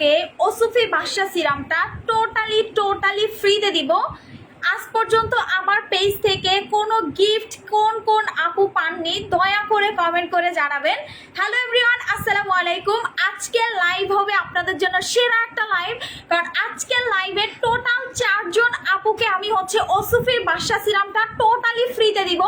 আপুকে ওসুফি বাসা সিরামটা totally totally ফ্রিতে দিব। আজ পর্যন্ত আমার পেজ থেকে কোনো গিফট কোন কোন আপু পাননি, দয়া করে কমেন্ট করে জানাবেন। হ্যালো এভরিওয়ান আসসালামু আলাইকুম। আজকের লাইভ হবে আপনাদের জন্য সেরা একটা লাইভ কারণ আজকের লাইভে টোটাল চারজন আপুকে আমি হচ্ছে ওসুফির বাসা সিরামটা টোটালি ফ্রিতে দিব।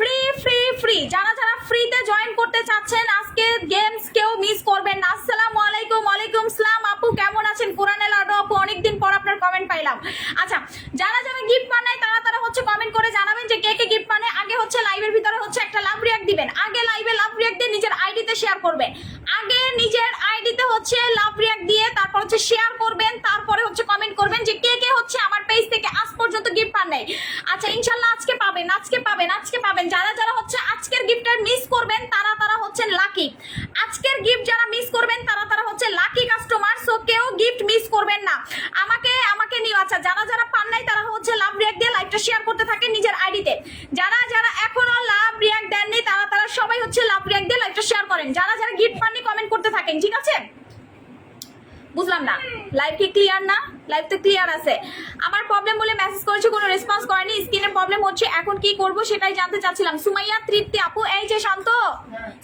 ফ্রি ফ্রি ফ্রি যারা যারা ফ্রিতে জয়েন করতে চাচ্ছেন, আজকে গেমস কেউ মিস করবেন না। আসসালামু আলাইকুম আলাইকুম সালাম আপু, কেমন আছেন? কোরআনে লাডো আপু, অনেকদিন পর আপনার কমেন্ট পাইলাম। আচ্ছা যারা যারা গিফট পান নাই, তারা তারা হচ্ছে কমেন্ট করে জানাবেন যে কে কে গিফট আগে হচ্ছে লাইভের ভিতরে হচ্ছে একটা লাভ রিয়াক্ট দিবেন। আগে লাইভে লাভ রিয়াক্ট দিয়ে নিজের আইডিতে শেয়ার করবেন। আগে নিজের আইডিতে হচ্ছে লাভ রিয়াক্ট দিয়ে তারপর হচ্ছে শেয়ার করবেন, তারপরে হচ্ছে কমেন্ট করবেন যে কে কে হচ্ছে আমার পেজ থেকে আজ পর্যন্ত গিফট পান নাই। আচ্ছা ইনশাল্লাহ আজকে পাবেন আজকে পাবেন আজকে পাবেন। যারা যারা হচ্ছে আজকের গিফটের মিস করবেন, তারা তারা হচ্ছেন লাকি আজকের গিফট যারা মিস করবেন, তারা তারা হচ্ছে লাকি কাস্টমার সো কেউ গিফট মিস করবেন না। আমাকে আমাকে নিও আচ্ছা যারা যারা পান নাই, তারা হচ্ছে লাভ রিয়াক্ট দিয়ে লাইভটা শেয়ার করতে থাকে নিজের আইডিতে যারা যারা এখনও লাভ রিয়াক্ট দেননি, তারা তারা সবাই হচ্ছে লাভ রিয়াক্ট দিয়ে লাইভটা শেয়ার করেন। যারা যারা গিফট পাননি কমেন্ট করতে থাকেন, ঠিক আছে? বুঝলাম না। লাইভ কি ক্লিয়ার না? লাইভ তো ক্লিয়ার আছে। আমার প্রবলেম বলে মেসেজ করেছে, কোনো রেসপন্স করেনি। স্ক্রিনে প্রবলেম হচ্ছে, এখন কি করব সেটাই জানতে চাচ্ছিলাম। সুমাইয়া, তৃপ্তি আপু, এই যে শান্ত।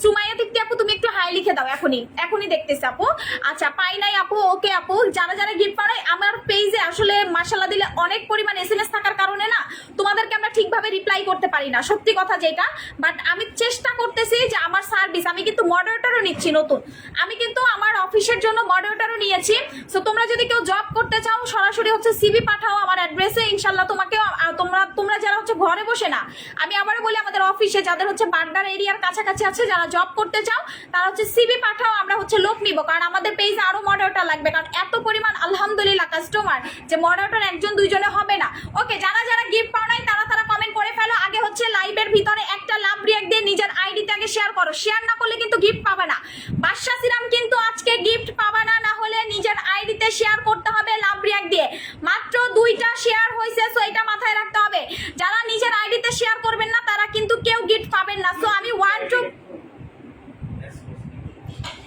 সুমাইয়া, তৃপ্তি আপু, তুমি একটু হাই লিখে দাও, এখনই। এখনই দেখতেছি আপু। আচ্ছা পাই নাই আপু ওকে আপু। যারা যারা গিফট পাঠায় আমার পেজে আসলে মাসাল্লাহ দিলে অনেক পরিমাণ এসএমএস থাকার কারণে না, তোমাদেরকে আমরা ঠিকভাবে রিপ্লাই করতে পারি না। সত্যি কথা যেটা বাট আমি চেষ্টা করতেছি যে আমার সার্ভিস আমি কিন্তু মডারেটরও নিচ্ছি নতুন। আমি কিন্তু আমার অফিসের জন্য মডারেটরও নিয়েছি। সো তোমরা যদি কেউ জব করতে চাও সরাসরি হচ্ছে সিভি পাঠাও আমার অ্যাড্রেসে ইনশাল্লাহ তোমাকে তোমরা তোমরা যারা হচ্ছে ঘরে বসে না, আমি আবারও বলি, আমাদের অফিসে যাদের হচ্ছে বাড্ডার এরিয়ার কাছাকাছি আছে, যারা জব করতে চাও, তারা হচ্ছে সিভি পাঠাও, আমরা হচ্ছে লোক নিব। কারণ আমাদের পেজে আরও মডারেটর লাগবে, কারণ এত পরিমাণ আলহামদুলিল্লাহ কাস্টমার যে মডারেটর একজন দুইজনে হবে না। ওকে যারা যারা গিফট পাও নাই, তারা তারা কমেন্ট করে ফেলো। আগে হচ্ছে লাইভের ভিতরে একটা লাভ রিয়াক্ট দিয়ে নিজের আইডিতে আগে শেয়ার করো। শেয়ার না করলে কিন্তু গিফট পাবে না। বাদশা সিরাম কিন্তু আজকে গিফট পাবে না না হলে নিজের আইডিতে শেয়ার করতে হবে লাভ রিয়াক্ট দিয়ে। মাত্র দুইটা শেয়ার হয়েছে সো এটা মাথায় রাখতে হবে। যারা নিজের আইডিতে শেয়ার করবেন না, তারা কিন্তু কেউ গিফট পাবেন না। সো আমি ওয়ান টু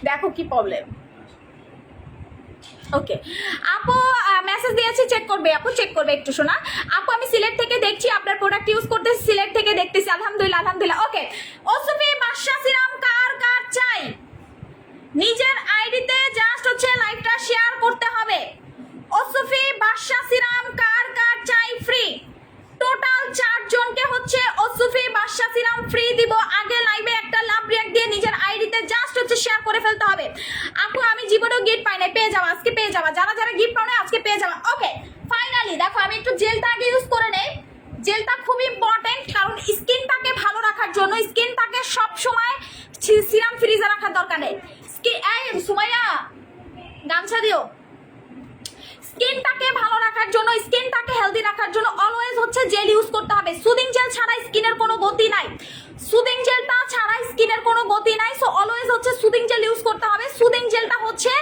দেখো কি প্রবলেম ওকে আপু মেসেজ দিয়েছি চেক করবে। আপু চেক করবে একটু, শোনা। আপু, আমি সিলেট থেকে দেখছি, আপনার প্রোডাক্ট ইউজ করতেছি সিলেট থেকে দেখতেছি। আলহামদুলিল্লাহ আলহামদুলিল্লাহ। ওকে ওসুফি বাদশা সিরাম কার কার চাই? নিজের আইডিতে জাস্ট হচ্ছে লাইভটা শেয়ার করতে হবে। ওসুফি বাদশা সিরাম কার কার চাই? ফ্রি টোটাল চারজনকে হচ্ছে ওসুফি বাদশা সিরাম ফ্রি দিব। আগে লাইভে একটা লাভ রিয়াক্ট দিয়ে নিজের আইডিতে জাস্ট হচ্ছে শেয়ার করে ফেলতে হবে। আপু, আমি জীবনেও গিফট পাই না পেয়ে যাওয়া আজকে পেয়ে যাওয়া যারা যারা গিফট পাও না আজকে পেয়ে যাওয়া ওকে ফাইনালি দেখো, আমি একটু জেলটা আগে ইউজ করে নেই। জেলটা খুব ইম্পর্টেন্ট কারণ স্কিনটাকে ভালো রাখার জন্য স্কিনটাকে সব সময় সিরাম ফ্রিজে রাখার দরকার নেই। এই, সুমাইয়া, গামছা দিও। স্কিনটাকে ভালো রাখার জন্য, স্কিনটাকে হেলদি রাখার জন্য অলওয়েজ হচ্ছে জেল ইউজ করতে হবে। সুদিং জেল ছাড়া স্কিনের কোনো গতি নাই। সুদিং জেলটা ছাড়া স্কিনের কোনো গতি নাই সো অলওয়েজ হচ্ছে সুদিং জেল ইউজ করতে হবে। সুদিং জেলটা হচ্ছে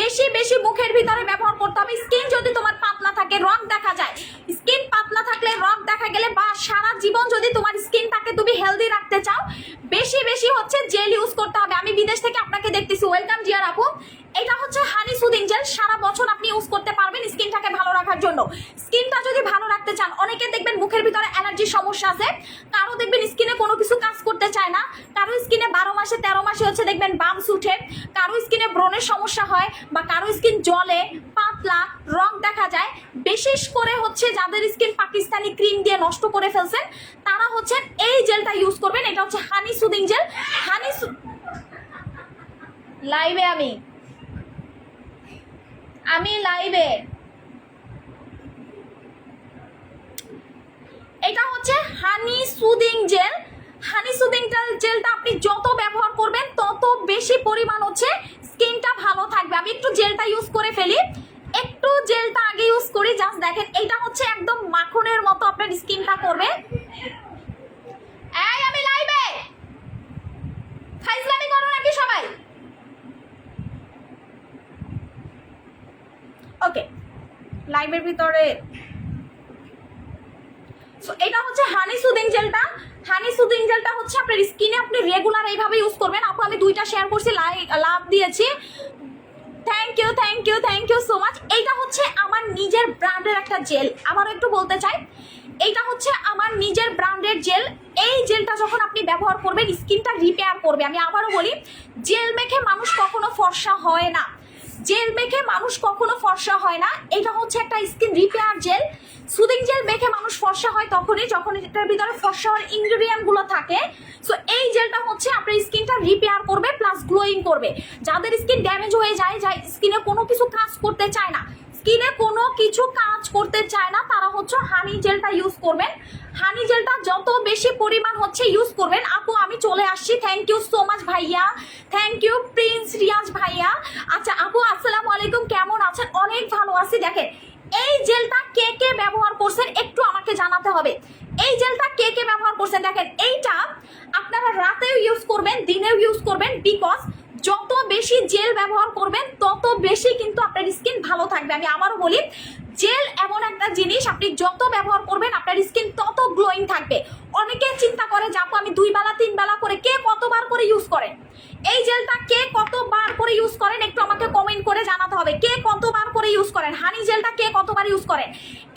বেশি বেশি মুখের ভিতরে ব্যবহার করতে হবে। স্কিন যদি তোমার পাতলা থাকে রক দেখা যায়। স্কিন পাতলা থাকলে রক দেখা গেলে বা সারা জীবন যদি তোমার স্কিনটাকে তুমি হেলদি রাখতে চাও, বেশি বেশি হচ্ছে জেল ইউজ করতে হবে। আমি বিদেশ থেকে আপনাকে দেখতেছি। ওয়েলকাম জিয়ার আপু। এটা হচ্ছে হানি সুদিং জেল। সারা বছর আপনি ইউজ করতে পারবেন স্কিনটাকে ভালো রাখার জন্য। স্কিনটা যদি ভালো রাখতে চান, অনেকে দেখবেন মুখের ভিতরে অ্যালার্জির সমস্যা আছে। কারও দেখবেন স্কিনে কোনো কিছু কাজ করতে চায় না। কারও স্কিনে বারো মাসে, তেরো মাসে হচ্ছে দেখবেন বামস উঠে। কারও স্কিনে ব্রণের সমস্যা হয় বা কারও স্কিন জলে পাতলা, রং দেখা যায়। বিশেষ করে হচ্ছে যাদের স্কিন পাকিস্তানি ক্রিম দিয়ে নষ্ট করে ফেলছেন, তারা হচ্ছে এই জেলটা ইউজ করবেন। এটা হচ্ছে হানি সুদিং জেল। হানি লাইভে আমি। আমি লাইভে এটা হচ্ছে honey soothing gel honey soothing জেলটা আপনি যত ব্যবহার করবেন, তত বেশি পরিমাণ হচ্ছে স্কিনটা ভালো থাকবে। আমি একটু জেলটা ইউজ করে ফেলি। একটু জেলটা আগে ইউজ করি জাস্ট দেখেন, এটা হচ্ছে একদম মাখনের মতো আপনার স্কিনটা করবে এই আমি লাইভে ফাইজলামি করো নাকি সবাই ওকে লাইভের ভিতরে। So, এটা হচ্ছে হানি সুদিং জেলটা হানি সুদিং জেলটা হচ্ছে আপনার স্কিনে আপনি রেগুলার এইভাবে ইউজ করবেন। আপু আমি দুইটা শেয়ার করছি লাভ দিয়েছি। Thank you thank you thank you so much এইটা হচ্ছে আমার নিজের ব্র্যান্ডের একটা জেল আবারও একটু বলতে চাই এইটা হচ্ছে আমার নিজের ব্র্যান্ডের জেল এই জেলটা যখন আপনি ব্যবহার করবেন স্কিনটা রিপেয়ার করবে। আমি আবারও বলি জেল মেখে মানুষ কখনো ফর্সা হয় না। জেল মেখে মানুষ কখনো ফর্সা হয় না। এটা হচ্ছে একটা skin repair gel soothing gel মেখে মানুষ ফর্সা হয় তখনই যখন এটার ভিতরে ফর্সা হওয়ার ইনগ্রিডিয়েন্টগুলো থাকে। সো এই জেলটা হচ্ছে আপনার স্কিনটা রিপেয়ার করবে প্লাস গ্লোয়িং করবে। যাদের স্কিন ড্যামেজ হয়ে যায় যা স্কিনে কোনো কিছু কাজ করতে চায় না স্কিনে কোনো কিছু কাজ করতে চায় না, তারা হচ্ছে হানি জেলটা ইউজ করবেন। হানি জেলটা যত বেশি পরিমাণ হচ্ছে ইউজ করবেন। আপু, আমি চলে আসছি। থ্যাংক ইউ সো মাচ ভাইয়া। থ্যাংক ইউ প্রিন্স রিয়াজ ভাইয়া। আচ্ছা আপু, আসসালামু আলাইকুম। কেমন আছেন? অনেক ভালো আছি। দেখেন, এই জেলটা কে কে ব্যবহার করছেন একটু আমাকে জানাতে হবে। এই জেলটা কে কে ব্যবহার করছেন? দেখেন, এইটা আপনারা রাতেও ইউজ করবেন, দিনেও ইউজ করবেন বিকজ যত বেশি জেল ব্যবহার করবেন, তত বেশি কিন্তু আপনার স্কিন ভালো থাকবে। আমি আবারও বলি জেল এমন একটা জিনিস, আপনি যত ব্যবহার করবেন আপনার স্কিন তত গ্লোয়িং থাকবে। অনেকে চিন্তা করে যে আপু, আমি দুই বেলা, তিন বেলা করে কে কতবার করে ইউজ করেন? এই জেলটা কে কতবার করে ইউজ করেন? একটু আমাকে কমেন্ট করে জানাতে হবে। কে কতবার করে ইউজ করেন? হানি জেলটা কে কতবার ইউজ করেন?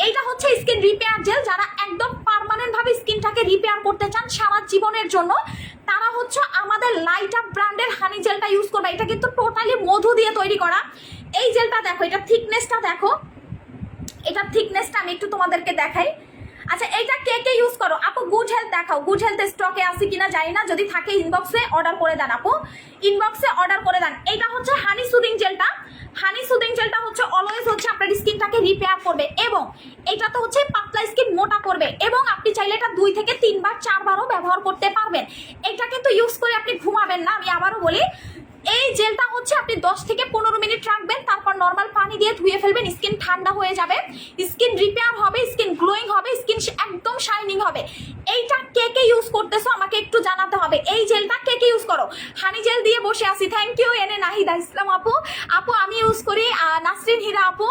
এইটা হচ্ছে স্কিন রিপেয়ার জেল। যারা একদম পার্মানেন্ট ভাবে স্কিনটাকে রিপেয়ার করতে চান সারা জীবনের জন্য, তারা হচ্ছে আমাদের লাইট আপ ব্র্যান্ডের হানি জেলটা ইউজ করবে। এটা কিন্তু টোটালি মধু দিয়ে তৈরি করা। এই জেলটা দেখো, এটা থিকনেসটা দেখো। এটার থিকনেসটা আমি একটু তোমাদেরকে দেখাই। আচ্ছা এইটা কে কে ইউজ করো? আপু গুড হেলথ দেখাও। গুড হেলথ স্টকে আছে কিনা জানি না। যদি থাকে ইনবক্সে অর্ডার করে দেন আপু। ইনবক্সে অর্ডার করে দেন। এটা হচ্ছে হানি সুদিং জেলটা হানি সুদিং জেলটা হচ্ছে অলওয়েজ হচ্ছে আপনার স্কিনটাকে রিপেয়ার করবে এবং এটা তো হচ্ছে পাতলা স্কিন মোটা করবে এবং আপনি চাইলে এটা দুই থেকে তিনবার, চারবারও ব্যবহার করতে পারবেন। এটা কিন্তু ইউজ করে আপনি ঘুমাবেন না। আমি আবারও বলি এই জেলটা হচ্ছে আপনি 10 থেকে পনেরো মিনিট রাখবেন, তারপর নর্মাল পানি দিয়ে ধুয়ে ফেলবেন স্কিন ঠান্ডা হয়ে যাবে। স্কিন রিপেয়ার হবে স্কিন গ্লোয়িং হবে স্কিন একদম শাইনিং হবে। এইটা কে কে ইউজ করতেছো আমাকে একটু জানাতে হবে। এই জেলটা কে কে ইউজ করো? হানি জেল দিয়ে বসে আছি। থ্যাংক ইউ এনে নাহিদা ইসলাম আপু। আপু, আমি ইউজ করি নাসরিন হীরা আপু।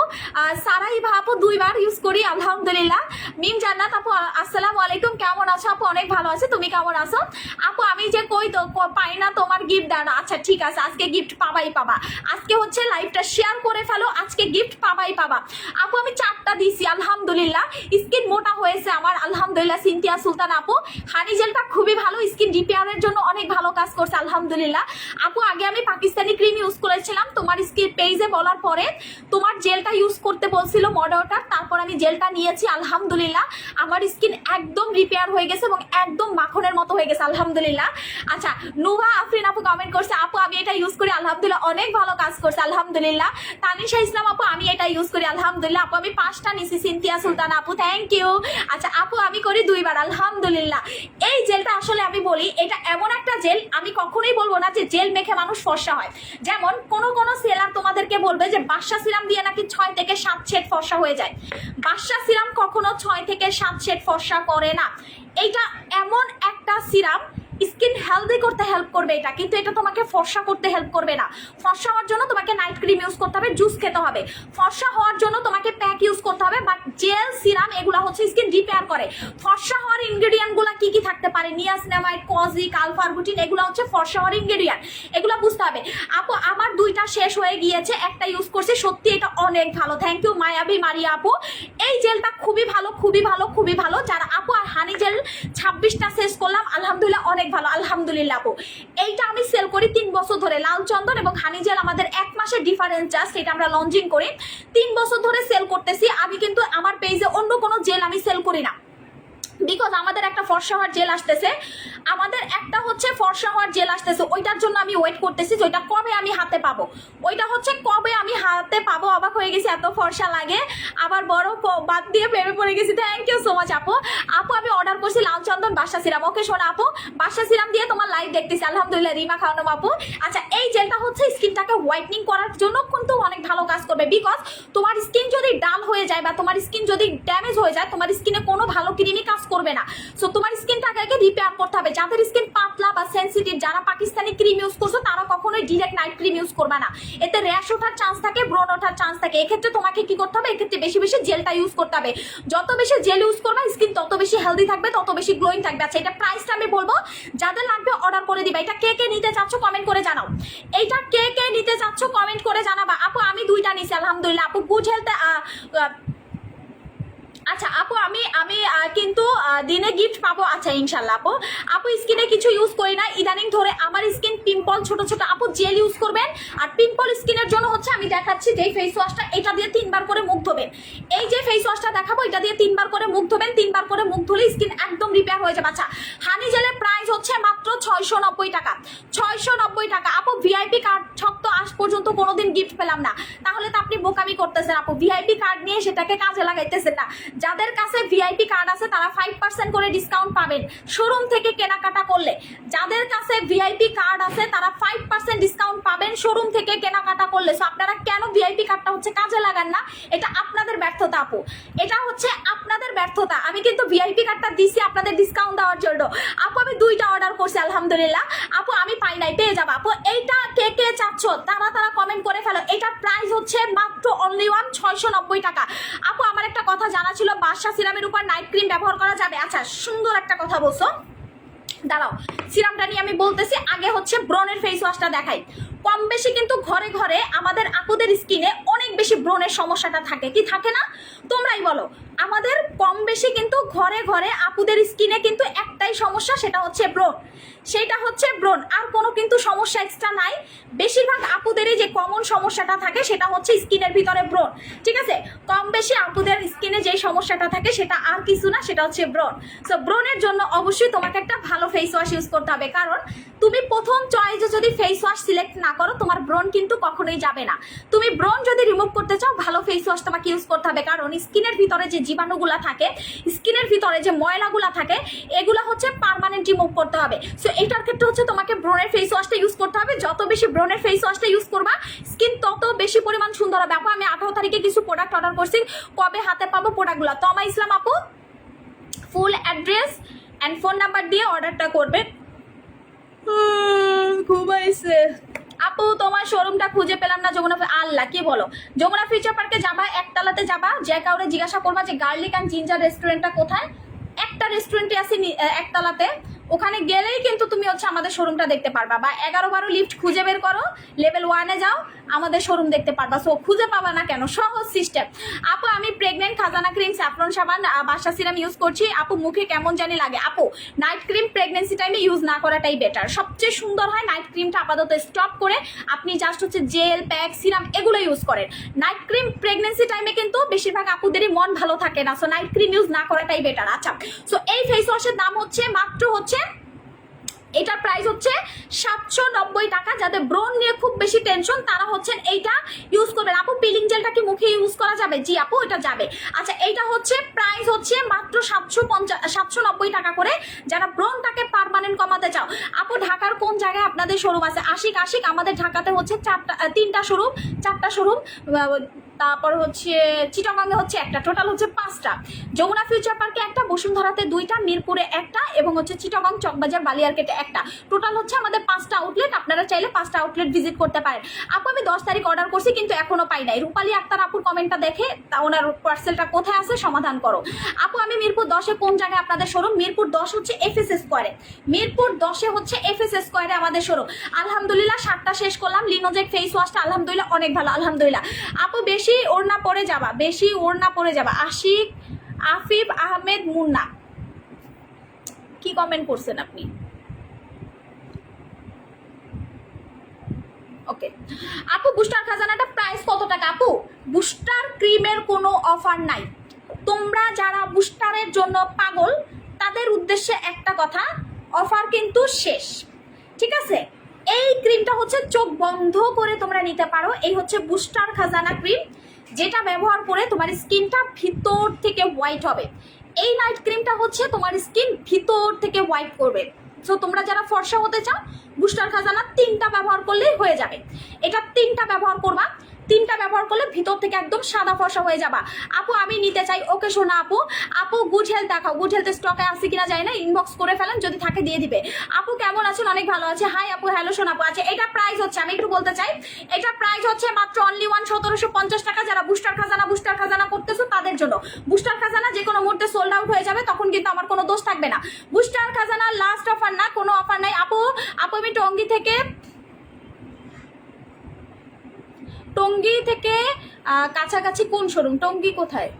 সারা ইভা আপু, দুইবার ইউজ করি, আলহামদুলিল্লাহ। মিম জান্নাত আপু আসসালামু আলাইকুম। কেমন আছো আপু? অনেক ভালো আছে। তুমি কেমন আছো? আপু, আমি যে কই তো পাই না তোমার গিফট দাও আচ্ছা ঠিক আছে। আজকে গিফট পাবাই পাবা। আজকে হচ্ছে লাইভটা শেয়ার করে ফেলো। আজকে গিফট পাবাই পাবা। আপু, আমি চারটা দিছি, আলহামদুলিল্লাহ। স্কিন মোটা হয়েছে আমার। আলহামদুলিল্লাহ, সিনথিয়া সুলতান আপু। হানি জেলটা খুবই ভালো, স্কিন রিপেয়ারের জন্য অনেক ভালো কাজ করছে, আলহামদুলিল্লাহ। আপু, আগে আমি পাকিস্তানি ক্রিম ইউজ করেছিলাম, তোমার স্কিন পেজে বলার পরে তোমার জেলটা ইউজ করতে বলছিল মডারটার তারপর আমি জেলটা নিয়েছি, আলহামদুলিল্লাহ। আমার স্কিন একদম রিপেয়ার হয়ে গেছে এবং একদম মাখনের মতো হয়ে গেছে, আলহামদুলিল্লাহ। আচ্ছা নুভা, আফরিন আপু কমেন্ট করছে, আপু, আমি এটা ইউজ করি, আলহামদুলিল্লাহ, অনেক ভালো কাজ করছে, আলহামদুলিল্লাহ। তানিশা ইসলাম আপু, আমি এটা ইউজ করি, আলহামদুলিল্লাহ। আপু, আমি পাঁচটা নিছি সিনথিয়া সুলতান আপু থ্যাংক ইউ আচ্ছা আপু, আমি করি দুইবার, আলহামদুলিল্লাহ। এই জেলটা আসলে আমি বলি, এটা এমন একটা জেল, আমি কখনোই বলব না যে জেল মেখে মানুষ ফর্সা হয়। যেমন কোন কোন সেলার তোমাদেরকে বলবে যে বাদশা সিরাম দিয়ে নাকি ছয় থেকে সাত শেড ফর্সা হয়ে যায়। বাদশা সিরাম কখনো ছয় থেকে সাত শেড ফর্সা করে না। এইটা এমন একটা সিরাম স্কিন হেলদি করতে হেল্প করবে এটা, কিন্তু এটা তোমাকে ফর্সা করতে হেল্প করবে না। ফর্সা হওয়ার জন্য তোমাকে নাইট ক্রিম ইউজ করতে হবে জুস খেতে হবে। ফর্সা হওয়ার জন্য তোমাকে প্যাক ইউজ করতে হবে বাট জেল সিরাম এগুলো হচ্ছে স্কিন রিপেয়ার করে। ফর্সা হওয়ার ইনগ্রেডিয়েন্টগুলা কি কি থাকতে পারে? নিয়াসনেমাইড কজিক আলফারগুটিন এগুলো হচ্ছে ফর্সা হওয়ার ইনগ্রেডিয়েন্ট এগুলো বুঝতে হবে। আপু, আমার দুইটা শেষ হয়ে গিয়েছে, একটা ইউজ করছি, সত্যি এটা অনেক ভালো। থ্যাংক ইউ মায়াবি মারিয়া আপু। এই জেলটা খুবই ভালো খুবই ভালো খুবই ভালো। যারা আপু আর হানি জেল ছাব্বিশটা শেষ করলাম, আলহামদুলিল্লাহ অনেক ভালো, আলহামদুলিল্লাহ আপু। এইটা আমি সেল করি তিন বছর ধরে লাল চন্দন এবং হানি জেল আমাদের এক মাসের ডিফারেন্স জাস্ট সেটা আমরা লঞ্চিং করি। তিন বছর ধরে সেল করতেছি, আমি কিন্তু আমার পেজে অন্য কোনো জেল আমি সেল করি না। বিকজ আমাদের একটা ফর্সা হওয়ার জেল আসতেছে। আমাদের একটা হচ্ছে ফর্সা হওয়ার জেল আসতেছে। ওইটার জন্য আমি ওয়েট করতেছি যে ওইটা কবে আমি হাতে পাবো। ওইটা হচ্ছে কবে আমি হাতে পাবো, অবাক হয়ে গেছি, এত ফর্সা লাগে। আবার বড় বাদ দিয়ে প্রেমে পড়ে গেছি। থ্যাংক ইউ সো মাচ আপু। আপু, আমি অর্ডার করছি লাল চন্দন বাসা সিরাম। ওকে, শোনা আপু বাসা সিরাম দিয়ে তোমার লাইভ দেখতেছি। আলহামদুলিল্লাহ, রিমা খাওয়ানো আপু। আচ্ছা এই জেলটা হচ্ছে স্কিনটাকে হোয়াইটনিং করার জন্য কিন্তু অনেক ভালো কাজ করবে। বিকজ তোমার স্কিন যদি ডাল হয়ে যায় বা তোমার স্কিন যদি ড্যামেজ হয়ে যায়, তোমার স্কিনে কোনো ভালো ক্রিমই কাজ করবে না। সো তোমার স্কিনটাকে আগে রিপেয়ার করতে হবে। যাদের স্কিন পাতলা বা সেনসিটিভ যারা পাকিস্তানি ক্রিম ইউজ করছ, তারা কখনোই ডিরেক্ট নাইট ক্রিম ইউজ করবে না। এতে র্যাশ ওঠার চান্স থাকে, ব্রণ ওঠার চান্স থাকে। এক্ষেত্রে তোমাকে কি করতে হবে? এক্ষেত্রে বেশি বেশি জেলটা ইউজ করতে হবে। যত বেশি জেল ইউজ করবে স্কিন তত বেশি হেলদি থাকবে, তত বেশি গ্লোয়িং থাকবে। আচ্ছা এটা প্রাইসটা আমি বলব। যাদের লাগবে অর্ডার করে দিবা। এটা কে কে নিতে চাচ্ছ কমেন্ট করে জানাও। এইটা কে কে নিতে চাচ্ছ কমেন্ট করে জানাবা। আপু, আমি দুইটা নিছি, আলহামদুলিল্লাহ। আপু হেলথ আচ্ছা আপু, আমি আমি কিন্তু দিনে গিফট পাবো। আচ্ছা ইনশাল্লাহ, আপু। আপু স্কিনে কিছু ইউজ করি না। ইদানিং ধরে আমার স্কিন পিম্পল ছোট ছোট। আপু জেল ইউজ করবেন। আর পিম্পল স্কিনের জন্য হচ্ছে আমি দেখাচ্ছি যে ফেস ওয়াশটা এটা দিয়ে তিনবার করে মুখ ধোবেন। এই যে ফেস ওয়াশটা দেখাবো, এটা দিয়ে তিনবার করে মুখ ধোবেন। তিনবার করে মুখ ধুলে স্কিন একদম রিপেয়ার হয়ে যাবে। আচ্ছা হানি জেলের প্রাইস হচ্ছে মাত্র ছয়শো নব্বই টাকা। ছয়শো নব্বই টাকা। আপু ভিআইপি কার্ড ছক তো আজ পর্যন্ত কোনোদিন গিফট পেলাম না। তাহলে তো আপনি বোকামি করতেছেন আপু। ভিআইপি কার্ড নিয়ে সেটাকে কাজে লাগাইতেছেন না। যাদের কাছে ভিআইপি কার্ড আছে, তারা ফাইভ পার্সেন্ট করে ডিসকাউন্ট পাবেন। শোরুম থেকে কেনাকাটা করলে। যাদের কাছে ভিআইপি কার্ড আছে, তারা ফাইভ পার্সেন্ট ডিসকাউন্ট পাবেন শোরুম থেকে কেনাকাটা করলে। সো আপনারা কেন ভিআইপি কার্ডটা হচ্ছে কাজে লাগান না? এটা আপনাদের ব্যর্থতা আপু। এটা হচ্ছে আপনাদের ব্যর্থতা। আমি কিন্তু ভিআইপি কার্ডটা দিছি আপনাদের ডিসকাউন্ট দেওয়ার জন্য। আপু, আমি দুইটা অর্ডার করছি আলহামদুলিল্লাহ আপু, আমি পাই নাই, পেয়ে যাব। আপু, এইটা কে কে চাচ্ছ? তারা তারা কমেন্ট করে ফেলো। এটার প্রাইস হচ্ছে মাত্র অনলি ওয়ান ছয়শো নব্বই টাকা। আপু, আমার একটা কথা জানা ছিল বাদশা সিরামের উপর নাইট ক্রিম ব্যবহার করা যাবে। আচ্ছা সুন্দর একটা কথা বলছো। দাঁড়াও, সিরামটা নিয়ে আমি বলতেছি, আগে হচ্ছে ব্রনের ফেস ওয়াশটা দেখাই। কম বেশি কিন্তু ঘরে ঘরে আমাদের আপুদের স্কিনে অনেক বেশি ব্রণের সমস্যাটা থাকে। কি থাকে না? তোমরাই বলো। আমাদের কম বেশি কিন্তু ঘরে ঘরে আপুদের স্কিনে কিন্তু একটাই সমস্যা, সেটা হচ্ছে ব্রণ। সেটা হচ্ছে ব্রণ। আর কোনো কিন্তু সমস্যা এক্সট্রা নাই। বেশিরভাগ আপুদেরই যে কমন সমস্যাটা থাকে, সেটা হচ্ছে স্কিনের ভিতরে ব্রণ। ঠিক আছে? কম বেশি আপুদের স্কিনে যে সমস্যাটা থাকে, সেটা আর কিছু না, সেটা হচ্ছে ব্রণ। সো ব্রণের জন্য অবশ্যই তোমাকে একটা ভালো ফেস ওয়াশ ইউজ করতে হবে। কারণ, তুমি প্রথম চয়েসে যদি ফেস ওয়াশ সিলেক্ট না করো, তোমার ব্রণ কিন্তু কখনোই যাবে না। তুমি ব্রণ যদি রিমুভ করতে চাও, ভালো ফেস ওয়াশ তোমাকে ইউজ করতে হবে। কারণ, স্কিনের ভিতরে যে জীবাণুগুলা থাকে, স্কিনের ভিতরে যে ময়লাগুলা থাকে, এগুলা হচ্ছে পার্মানেন্ট রিমুভ করতে হবে। সো এটার ক্ষেত্রে হচ্ছে তোমাকে ব্রণের ফেস ওয়াশটা ইউজ করতে হবে। যত বেশি ব্রণের ফেস ওয়াশটা ইউজ করবা স্কিন তত বেশি পরিমাণ সুন্দর হবে। আপু আমি আঠারো তারিখে কিছু প্রোডাক্ট অর্ডার করছি। কবে হাতে পাবো প্রোডাক্টগুলো তমা ইসলাম আপু full address and phone number দিয়ে অর্ডারটা করবেন ঘুমাইছে আপু, তোমার শোরুমটা খুঁজে পেলাম না, যমুনা আল্লাহ, কি বলো? যমুনা ফিউচার পার্কে যাবা, একতলাতে যাবা, যে কাউরে জিজ্ঞাসা করবা যে গার্লিক অ্যান্ড জিঞ্জার রেস্টুরেন্টটা কোথায়? একটা রেস্টুরেন্টে আছে একতলাতে। ওখানে গেলেই কিন্তু তুমি হচ্ছে আমাদের শোরুমটা দেখতে পারবা। বা এগারো বারো লিফট খুঁজে বের করো লেভেল ওয়ানে যাও, আমাদের শোরুম দেখতে পারবা। সো খুঁজে পাবা না কেন? সহজ সিস্টেম আপু, আমি প্রেগনেন্ট খাজানা ক্রিম স্যাফরন সাবান বাসা সিরাম ইউজ করছি। আপু, মুখে কেমন জানি লাগে। আপু নাইট ক্রিম প্রেগনেন্সি টাইমে ইউজ না করাটাই বেটার সবচেয়ে সুন্দর হয় নাইট ক্রিমটা আপাতত স্টপ করে আপনি জাস্ট হচ্ছে জেল প্যাক সিরাম এগুলো ইউজ করেন। নাইট ক্রিম প্রেগনেন্সি টাইমে কিন্তু বেশিরভাগ আপুদেরই মন ভালো থাকে না। সো নাইট ক্রিম ইউজ না করাটাই বেটার আচ্ছা সো এই ফেস ওয়াশের দাম হচ্ছে মাত্র হচ্ছে এটার প্রাইস হচ্ছে সাতশো নব্বই টাকা। যাদের ব্রণ নিয়ে খুব বেশি টেনশন তারা হচ্ছেন এইটা ইউজ করবেন। আপু পিলিং জেলটা কি মুখে ইউজ করা যাবে? জি আপু, এটা যাবে। আচ্ছা এইটা হচ্ছে প্রাইস হচ্ছে মাত্র সাতশো পঞ্চাশ সাতশো নব্বই টাকা করে। যারা ব্রণটাকে পারমানেন্ট কমাতে চাও, আপু, ঢাকার কোন জায়গায় আপনাদের শোরুম আছে? আশিক আশিক, আমাদের ঢাকাতে হচ্ছে চারটা তিনটা শোরুম চারটা শোরুম তারপর হচ্ছে চিটাগাঙ্গে হচ্ছে একটা। টোটাল হচ্ছে পাঁচটা। যমুনা ফিউচার পার্কে একটা, বসুন্ধরাতে দুইটা, মিরপুরে একটা এবং হচ্ছে চিটাগাং চকবাজার বালিয়ারকেটে একটা। টোটাল হচ্ছে আমাদের পাঁচটা আউটলেট আপনারা চাইলে পাঁচটা আউটলেট ভিজিট করতে পারেন। আপু, আমি দশ তারিখ অর্ডার করছি কিন্তু এখনও পাই নাই। রূপালী আক্তার আপুর কমেন্টটা দেখে তা ওনার পার্সেলটা কোথায় আছে সমাধান করো। আপু, আমি মিরপুর দশে কোন জায়গায় আপনাদের শোরুম মিরপুর দশ হচ্ছে এফএস স্কোয়ারে মিরপুর দশে হচ্ছে এফএস স্কোয়ারে আমাদের শোরুম আলহামদুলিল্লাহ, সাতটা শেষ করলাম। লিনোজেক ফেস ওয়াশটা আলহামদুলিল্লাহ, অনেক ভালো, আলহামদুলিল্লাহ। আপু, বেশি ওড়না পরে যাবা, বেশি ওড়না পরে যাবা। আশিক, আফিফ, আহমেদ, মুন্না। কি কমেন্ট করছেন আপনি? ওকে আপু বুস্টার খাজানাটা প্রাইস কত টাকা? আপু বুস্টার ক্রিমের কোনো অফার নাই। তোমরা যারা বুস্টারের জন্য পাগল, তাদের উদ্দেশ্যে একটা কথা অফার কিন্তু শেষ। ঠিক আছে? এই ক্রিমটা হচ্ছে চোখ বন্ধ করে তোমরা নিতে পারো। এই হচ্ছে বুস্টার খাজানা ক্রিম যেটা ব্যবহার করে তোমার স্কিনটা ভিতর থেকে হোয়াইট হবে। এই নাইট ক্রিমটা হচ্ছে তোমার স্কিন ভিতর থেকে হোয়াইট করবে। সো তোমরা যারা ফর্সা হতে চাও বুস্টার খাজানা তিনটা ব্যবহার করলেই হয়ে যাবে। এটা তিনটা ব্যবহার করবা। তিনটা ব্যবহার করলে ভিতর থেকে একদম সাদা ফর্সা হয়ে যাবা। আপু, আমি নিতে চাই। ওকে, শোনা আপু। আপু গুড হেলথ দেখাও। গুড হেলথ স্টকে আছে কিনা যায় না। ইনবক্স করে ফেলেন, যদি থাকে দিয়ে দিবে। আপু, কেমন আছেন? অনেক ভালো আছে। হাই আপু। হ্যালো শোনা আপু। আচ্ছা এটা প্রাইস হচ্ছে, আমি একটু বলতে চাই। এটা প্রাইস হচ্ছে মাত্র অনলি ওয়ান সতেরোশো পঞ্চাশ টাকা। যারা বুস্টার খাজানা বুস্টার খাজানা করতেছো, তাদের জন্য। বুস্টার খাজানা যে কোনো মুহূর্তে সোল্ড আউট হয়ে যাবে, তখন কিন্তু আমার কোনো দোষ থাকবে না। বুস্টার খাজানা লাস্ট অফার না, কোনো অফার নাই। আপু আপু, আমি টঙ্গি থেকে টঙ্গি থেকে কাছাকাছি কোন শোরুম? টঙ্গি কোথায়?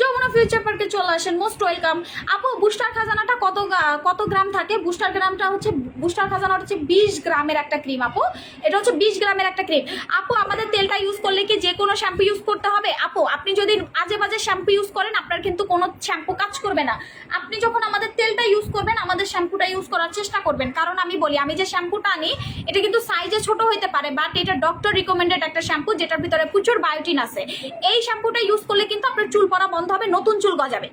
যমুনা ফিউচার পার্কে চলে আসেন মোস্ট ওয়েলকাম। আপু বুস্টার খাজানাটা কত কত গ্রাম থাকে? বুস্টার গ্রামটা হচ্ছে বুস্টার খাজানা হচ্ছে বিশ গ্রামের একটা ক্রিম আপু। এটা হচ্ছে বিশ গ্রামের একটা ক্রিম আপু, আমাদের তেলটা ইউজ করলে কি যে কোনো শ্যাম্পু ইউজ করতে হবে? আপু, আপনি যদি আজে বাজে শ্যাম্পু ইউজ করেন, আপনার কিন্তু কোনো শ্যাম্পু কাজ করবে না। আপনি যখন আমাদের তেলটা ইউজ করবেন, আমাদের শ্যাম্পুটা ইউজ করার চেষ্টা করবেন। কারণ আমি বলি, আমি যে শ্যাম্পুটা আনি, এটা কিন্তু সাইজে ছোট হইতে পারে বাট এটা ডক্টর রিকমেন্ডেড একটা শ্যাম্পু যেটার ভিতরে প্রচুর বায়োটিন আছে। এই শ্যাম্পুটা ইউজ করলে কিন্তু আপনার চুল পড়া বন্ধ হবে, নতুন চুল গজাবে।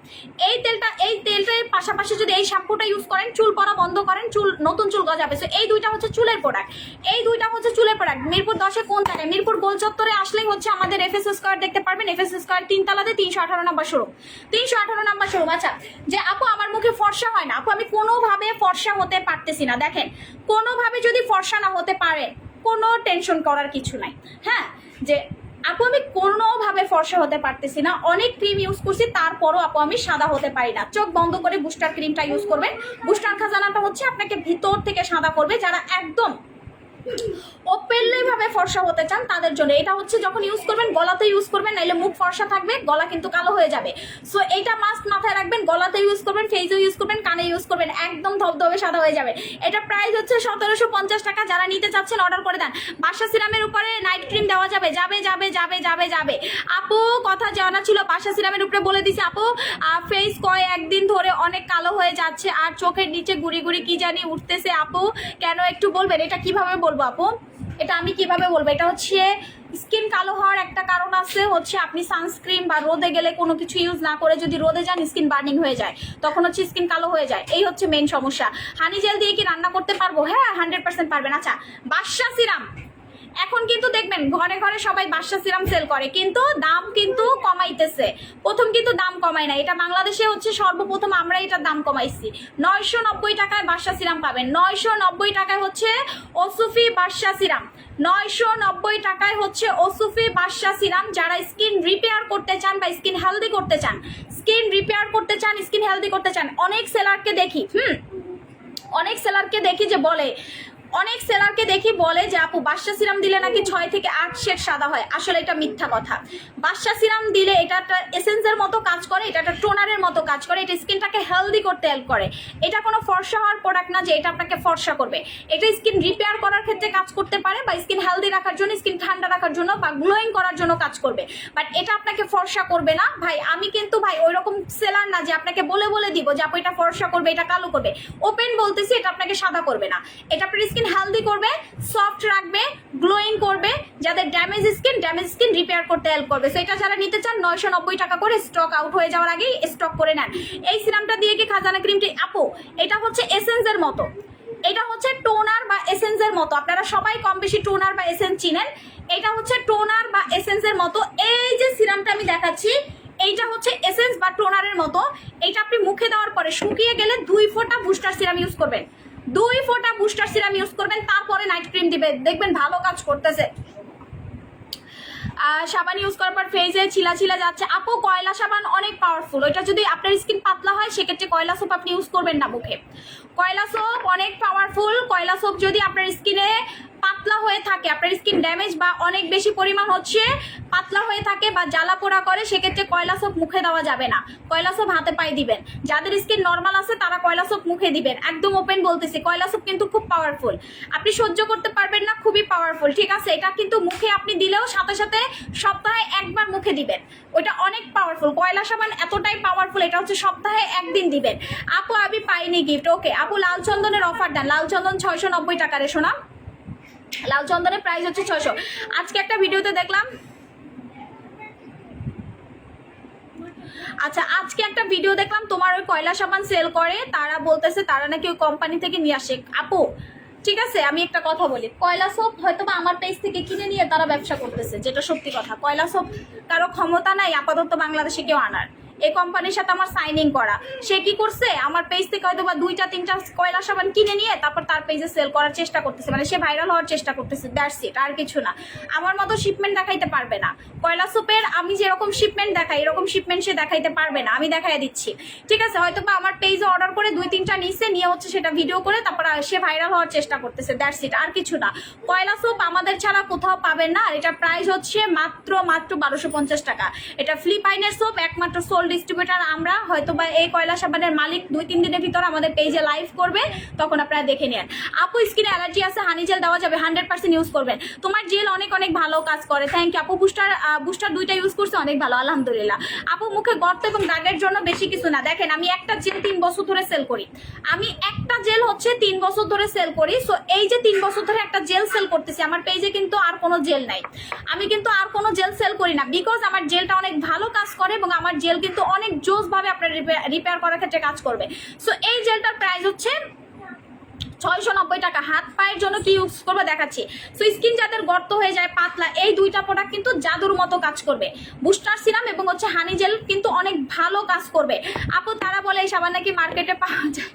এই তেলটা, এই তেলটার পাশাপাশি যদি এই শ্যাম্পুটা ইউজ করেন, চুল পড়া বন্ধ করেন, চুল, নতুন চুল গজাবে। সো এই দুইটা হচ্ছে চুলের প্রোডাক্ট এই দুইটা হচ্ছে চুলের প্রোডাক্ট মিরপুর দশে কোন জায়গায় মিরপুর গোল চত্বরে আসলেই হচ্ছে আমাদের এফএস স্কোয়ার দেখতে পারবেন এফএস স্কোয়ার তিনতলাতে তিনশো আঠারো নাম্বার শোরুম তিনশো আঠারো নাম্বার শোরুম আচ্ছা যে আপু, আমার মুখে ফর্সা হয় না। আপু, আমি কোনোভাবে ফর্সা হতে পারতেছি না। দেখেন, কোনোভাবে যদি ফর্সা না হতে পারে, কোনো টেনশন করার কিছু নাই। হ্যাঁ? যে আপু, আমি কোনোভাবে ফর্সা হতে পারতেছি না। অনেক ক্রিম ইউজ করছি, তারপরও আপু, আমি সাদা হতে পারি না। চোখ বন্ধ করে বুস্টার ক্রিমটা ইউজ করবেন। বুস্টার খাজানাটা হচ্ছে আপনাকে ভিতর থেকে সাদা করবে, যারা একদম ওপেনলি ভাবে ফর্সা হতে চান তাদের জন্য। এটা হচ্ছে যখন ইউজ করবেন গলাতে ইউজ করবেন, নাইলে মুখ ফর্সা থাকবে, গলা কিন্তু কালো হয়ে যাবে। সো এইটা মাস্ক মাথায় রাখবেন গলাতে ইউজ করবেন ফেসে ইউজ করবেন কানে ইউজ করবেন, একদম ধবধবে সাদা হয়ে যাবে। এটা প্রাইস হচ্ছে সতেরোশো পঞ্চাশ টাকা, যারা নিতে চাচ্ছেন অর্ডার করে দেন। বাসা সিরামের উপরে নাইট ক্রিম দেওয়া যাবে যাবে যাবে যাবে যাবে যাবে। আপু, কথা জানা ছিল বাসা সিরামের উপরে বলে দিছি, আপু ফেস কয় একদিন ধরে অনেক কালো হয়ে যাচ্ছে, আর চোখের নিচে গুড়ি গুড়ি কি জানি উঠতেছে, আপু, কেন একটু বলবেন? এটা কীভাবে বলব আপু? এটা আমি কীভাবে বলব? এটা হচ্ছে স্কিন কালো হওয়ার একটা কারণ আছে, হচ্ছে আপনি সানস্ক্রিন বা রোদে গেলে কোনো কিছু ইউজ না করে যদি রোদে যান, স্কিন বার্নিং হয়ে যায়। তখন হচ্ছে স্কিন কালো হয়ে যায়। এই হচ্ছে মেন সমস্যা। হানি জেল দিয়ে কি রান্না করতে পারব? হ্যাঁ হান্ড্রেড পারবেন। আচ্ছা বাদশা সিরাম। এখন কিন্তু দেখবেন, ঘরে ঘরে সবাই বাদশা সিরাম সেল করে, কিন্তু দাম কিন্তু কমাইতেছে। প্রথম কিন্তু দাম কমায় না এটা বাংলাদেশে হচ্ছে সর্বপ্রথম আমরা এটার দাম কমাইছি। নয়শো নব্বই টাকায় বাদশা সিরাম পাবেন। নয়শো নব্বই টাকায় হচ্ছে ওসুফি বাদশা সিরাম। নয়শো নব্বই টাকায় হচ্ছে ওসুফি বাদশা সিরাম। যারা স্কিন রিপেয়ার করতে চান বা স্কিন হেলদি করতে চান স্কিন রিপেয়ার করতে চান স্কিন হেলদি করতে চান, অনেক সেলারকে দেখি, হুম? অনেক সেলারকে দেখি যে বলে অনেক সেলারকে দেখি বলে যে, আপু, বাদশা সিরাম দিলে নাকি ছয় থেকে আট শেড সাদা হয়? আসলে এটা মিথ্যা কথা। বাদশা সিরাম দিলে এটা একটা এসেন্সের মতো কাজ করে, এটা একটা টোনারের মতো কাজ করে, এটা স্কিনটাকে হেলদি করতে হেল্প করে। এটা কোনো ফর্সা হওয়ার প্রোডাক্ট না যে এটা আপনাকে ফর্সা করবে। এটা স্কিন রিপেয়ার করার ক্ষেত্রে কাজ করতে পারে বা স্কিন হেলদি রাখার জন্য স্কিন ঠান্ডা রাখার জন্য বা গ্লোয়িং করার জন্য কাজ করবে। বাট এটা আপনাকে ফর্সা করবে না। ভাই, আমি কিন্তু, ভাই ওই রকম সেলার না যে আপনাকে বলে বলে দিব যে, আপু, এটা ফর্সা করবে, এটা কালো করবে। ওপেন বলতেছি, এটা আপনাকে সাদা করবে না। এটা আপনার স্কিন হেলদি করবে সফট রাখবে গ্লোয়িং করবে যাদের damage skin damage skin repair করতে হেল্প করবে। সো এটা যারা নিতে চান, নয়শো নব্বই টাকা করে স্টক আউট হয়ে যাওয়ার আগেই স্টক করে নেন। এই সিরামটা দিয়ে কি খাজানা ক্রিমটি আপু, এটা হচ্ছে এসেন্সের মতো। এটা হচ্ছে টোনার বা এসেন্সের মতো। আপনারা সবাই কম বেশি টোনার বা এসেন্স চিনেন। এটা হচ্ছে টোনার বা এসেন্সের মতো। এই যে সিরামটা আমি দেখাচ্ছি, এইটা হচ্ছে এসেন্স বা টোনারের মতো। এটা আপনি মুখে দেওয়ার পরে শুকিয়ে গেলে দুই ফোঁটা বুস্টার সিরাম ইউজ করবেন। দুই ফোঁটা বুস্টার সিরাম ইউজ করবেন, তারপরে নাইট ক্রিম দিবেন দেখবেন ভালো কাজ করতেছে। সাবান ইউজ করার পর ফেজে ছিলা ছিলা যাচ্ছে। আপু, কয়লা সাবান অনেক পাওয়ারফুল ওইটা যদি আপনার স্কিন পাতলা হয়, সেক্ষেত্রে কয়লা সোপ আপনি ইউজ করবেন না মুখে। কয়লা সোপ, অনেক পাওয়ারফুল কয়লা সোপ যদি আপনার স্কিনে পাতলা হয়ে থাকে, আপনার স্কিন ড্যামেজ বা অনেক বেশি পরিমাণ হচ্ছে, পাতলা হয়ে থাকে বা জ্বালা পোড়া করে, সেক্ষেত্রে কয়লা সোপ মুখে দেওয়া যাবে না। কয়লা সোপ হাতে পায়ে দিবেন। যাদের স্কিন নর্মাল আছে, তারা কয়লা সোপ মুখে দিবেন। একদম ওপেন বলতেছি, কয়লা সোপ কিন্তু খুব পাওয়ারফুল আপনি সহ্য করতে পারবেন না, খুবই পাওয়ারফুল ঠিক আছে? এটা কিন্তু মুখে আপনি দিলেও সাথে সাথে সপ্তাহে একবার মুখে দিবেন। ওইটা অনেক পাওয়ারফুল কয়লা সাবান এতটাই পাওয়ারফুল এটা হচ্ছে সপ্তাহে একদিন দিবেন। আপু, আমি পাইনি গিফট ওকে আপু লাল চন্দনের অফার দেন। লাল চন্দন ছয়শো নব্বই টাকা রে শোনা লাল চন্দনের প্রাইস হচ্ছে ছয়শো। আজকে একটা ভিডিওতে দেখলাম। আচ্ছা আজকে একটা ভিডিও দেখলাম, তোমার ওই কয়লা সাবান সেল করে, তারা বলতেছে তারা নাকি ওই কোম্পানি থেকে নিয়ে আসে। আপু, ঠিক আছে, আমি একটা কথা বলি। কয়লা সোপ হয়তো বা আমার পেজ থেকে কিনে নিয়ে তারা ব্যবসা করতেছে, যেটা সত্যি কথা। কয়লা সোপ কারও ক্ষমতা নাই, আপাতত বাংলাদেশে কেউ আনার। এই কোম্পানির সাথে আমার সাইনিং করা। সে কি করছে? আমার পেজ থেকে হয়তো বা দুইটা, তিনটা কয়লা সাবান কিনে নিয়ে তারপর তার পেজে সেল করার চেষ্টা করতেছে। মানে সে ভাইরাল হওয়ার চেষ্টা করতেছে। দ্যাটস ইট আর কিছু না। আমার মতো শিপমেন্ট দেখাইতে পারবে না। কয়লা সোপের আমি যেরকম শিপমেন্ট দেখাই, এরকম শিপমেন্ট সে দেখাইতে পারবে না। আমি দেখাই দিচ্ছি। ঠিক আছে হয়তো বা আমার পেজে অর্ডার করে দুই, তিনটা নিচ্ছে নিয়ে হচ্ছে সেটা ভিডিও করে তারপর সে ভাইরাল হওয়ার চেষ্টা করতেছে। দ্যাটস ইট আর কিছু না। কয়লা সোপ আমাদের ছাড়া কোথাও পাবেন না। আর এটার প্রাইস হচ্ছে মাত্র মাত্র বারোশো পঞ্চাশ টাকা। এটা ফ্লিপাইনের সোপ একমাত্র সোল ডিস্ট্রিবিউটার আমরা হয়তো বা এই কয়লা সাবানের মালিক দুই, তিন দিনের ভিতর আমাদের পেজে লাইভ করবে, তখন আপনারা দেখে নেন। আপু স্কিনে অ্যালার্জি আছে হানি জেল দেওয়া যাবে হান্ড্রেড পার্সেন্ট ইউজ করবেন। তোমার জেল অনেক অনেক ভালো কাজ করে। থ্যাংক ইউ আপু বুস্টার বুস্টার দুইটা ইউজ করছে, অনেক ভালো, আলহামদুলিল্লাহ। আপু, মুখে গর্ত এবং দাগের জন্য বেশি কিছু না। দেখেন, আমি একটা জেল তিন বছর ধরে সেল করি। আমি একটা জেল হচ্ছে তিন বছর ধরে সেল করি। সো এই যে তিন বছর ধরে একটা জেল সেল করতেছি, আমার পেজে কিন্তু আর কোনো জেল নাই। আমি কিন্তু আর কোনো জেল সেল করি না। বিকজ আমার জেলটা অনেক ভালো কাজ করে এবং আমার জেল কিন্তু অনেক জোস ভাবে আপনার রিপেয়ার করার ক্ষেত্রে কাজ করবে। সো এই জেলটার প্রাইস হচ্ছে ছয়শো নব্বই টাকা। হাত পায়ের জন্য কি ইউজ করব দেখাচ্ছি। সো স্কিন যাদের গর্ত হয়ে যায়, পাতলা, এই দুইটা প্রোডাক্ট কিন্তু জাদুর মতো কাজ করবে। বুস্টার সিরাম এবং হচ্ছে হানি জেল কিন্তু অনেক ভালো কাজ করবে। আপু, তারা বলে এই সাবান নাকি মার্কেটে পাওয়া যায়?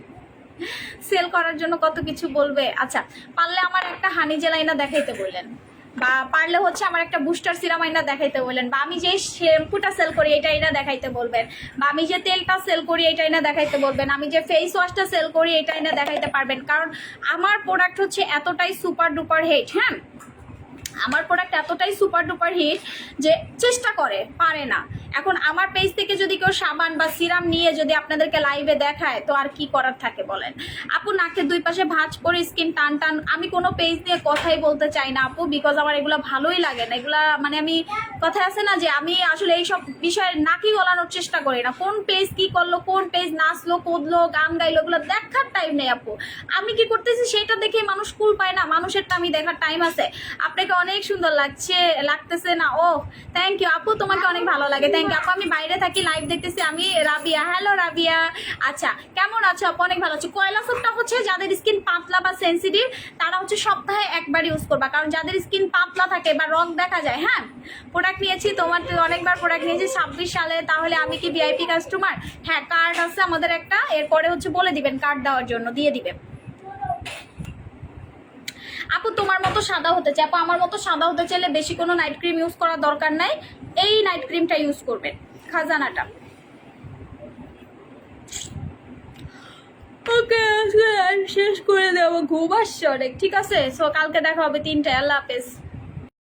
সেল করার জন্য কত কিছু বলবে? আচ্ছা পারলে আমার একটা হানি জেল আইনা দেখাইতে বললেন। বা পারলে হচ্ছে আমার একটা বুস্টার সিরাম আইনা দেখাইতে বললেন বা আমি যে শ্যাম্পুটা সেল করি এটা আইনা দেখাইতে বলবেন, বা আমি যে তেলটা সেল করি এটা আইনা দেখাইতে বলবেন, আমি যে ফেস ওয়াশটা সেল করি এটা আইনা দেখাইতে পারবেন। কারণ আমার প্রোডাক্ট হচ্ছে এতটাই সুপার ডুপার হেট হ্যাঁ? আমার প্রোডাক্ট এতটাই সুপার ডুপার হিট যে চেষ্টা করে, পারে না। এখন আমার পেজ থেকে যদি কেউ সাবান বা সিরাম নিয়ে যদি আপনাদেরকে লাইভে দেখায়, তো আর কি করার থাকে বলেন? আপু, নাকের দুই পাশে ভাঁজ করে স্কিন টান টান, আমি কোনো পেজ নিয়ে কথাই বলতে চাই না আপু বিকজ আমার এগুলো ভালোই লাগে না। এগুলা মানে আমি, কথা আছে না যে আমি আসলে এইসব বিষয়ে নাকি গলানোর চেষ্টা করি না। কোন পেজ কি করল, কোন পেজ নাচলো, কুদলো, গান গাইলো, এগুলো দেখার টাইম নেই আপু। আমি কি করতেছি, সেটা দেখে মানুষ কুল পায় না। মানুষেরটা আমি দেখার টাইম আছে। আপনাকে অনেক সুন্দর লাগছে, লাগতেছে না। ও থ্যাংক ইউ আপু, তোমাকে অনেক ভালো লাগে। থ্যাংক ইউ আপু, আমি বাইরে থাকি লাইভ দেখতেছি আমি, রাবিয়া। হ্যালো রাবিয়া। আচ্ছা কেমন আছো আপু? অনেক ভালো আছো। কয়লা সোপটা হচ্ছে যাদের স্কিন পাতলা বা সেন্সিটিভ তারা হচ্ছে সপ্তাহে একবার ইউজ করবা। কারণ যাদের স্কিন পাতলা থাকে বা রং দেখা যায় হ্যাঁ? প্রোডাক্ট নিয়েছি, তোমার অনেকবার প্রোডাক্ট নিয়েছি, ছাব্বিশ সালে, তাহলে আমি কি ভিআইপি কাস্টমার হ্যাঁ কার্ড আছে আমাদের একটা, এরপরে হচ্ছে বলে দিবেন কার্ড দেওয়ার জন্য, দিয়ে দিবে। আপু, তোমার মতো সাদা হতে চাই। আপু, আমার মতো সাদা হতে চাইলে বেশি কোনো নাইট ক্রিম ইউজ করার দরকার নাই। এই নাইট ক্রিমটা ইউজ করবেন খাজানাটা। শেষ করে দেবো। ঘুম আসছে অনেক ঠিক আছে? সো কালকে দেখা হবে তিনটায়। আল্লাহ হাফেজ।